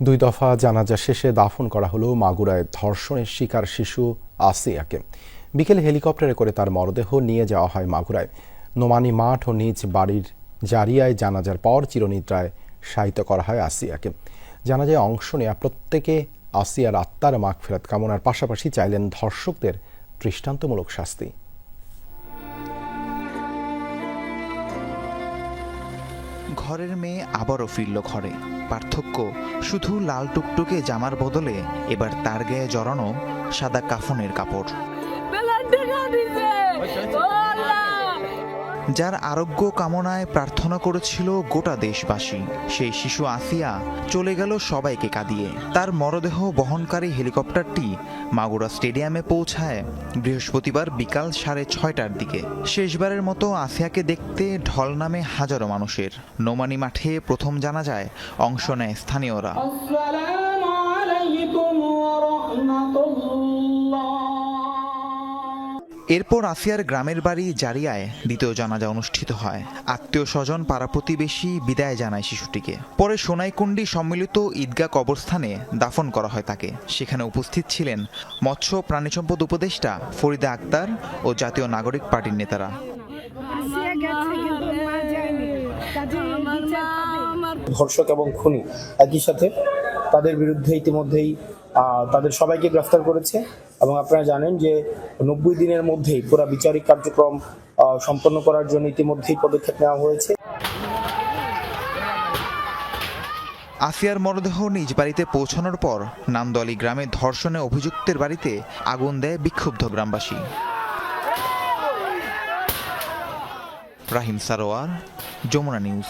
দুই দফা জানাজা শেষে দাফন করা হলো মাগুরায় ধর্ষণের শিকার শিশু আসিয়াকে। বিকেলে হেলিকপ্টারে করে তার মরদেহ নিয়ে যাওয়া হয় মাগুরায়। নোমানি মাঠ ও নিজ বাড়ির জারিয়ায় জানাজার পর চিরনিদ্রায় শায়িত করা হয় আসিয়াকে। জানাজায় অংশ নেওয়া প্রত্যেকে আসিয়ার আত্মার মাগফেরাত কামনার পাশাপাশি চাইলেন ধর্ষকদের দৃষ্টান্তমূলক শাস্তি। ঘরের মেয়ে আবারও ফিরল ঘরে। পার্থক্য, শুধু লাল টুকটুকে জামার বদলে এবার তার গায়ে জড়ানো সাদা কাফনের কাপড়। যার আরোগ্য কামনায় প্রার্থনা করেছিল গোটা দেশবাসী। সেই শিশু আসিয়া চলে গেল সবাইকে কাঁদিয়ে। তার মরদেহ বহনকারী হেলিকপ্টারটি মাগুরা স্টেডিয়ামে পৌঁছায় বৃহস্পতিবার বিকাল সাড়ে ছয়টার দিকে। শেষবারের মতো আসিয়াকে দেখতে ঢল নামে হাজারো মানুষের। নোমানি মাঠে প্রথম জানা যায়, অংশ নেয় স্থানীয়রা। এরপর আসিয়ার গ্রামের বাড়ি জারিয়ায় দ্বিতীয় জানাজা অনুষ্ঠিত হয়। আত্মীয় স্বজন পাড়া প্রতিবেশী বিদায় জানায় শিশুটিকে। পরে সোনাইকুণ্ডি সম্মিলিত ঈদগাহ কবরস্থানে দাফন করা হয় তাকে। সেখানে উপস্থিত ছিলেন মৎস্য প্রাণী সম্পদ উপদেষ্টা ফরিদা আক্তার ও জাতীয় নাগরিক পার্টির নেতারা। ধর্ষক এবং খুনি একই সাথে তাদের বিরুদ্ধে ইতিমধ্যেই তাদের সবাইকে গ্রেফতার করেছে। এবং আপনারা জানেন যে নব্বই দিনের মধ্যেই পুরো বিচারিক কার্যক্রম সম্পন্ন করার জন্য ইতিমধ্যেই পদক্ষেপ নেওয়া হয়েছে। আসিয়ার মরদেহ নিজ বাড়িতে পৌঁছানোর পর নামদলি গ্রামে ধর্ষণে অভিযুক্তের বাড়িতে আগুন দেয় বিক্ষুব্ধ গ্রামবাসী। রাহিম সারোয়ার, যমুনা নিউজ।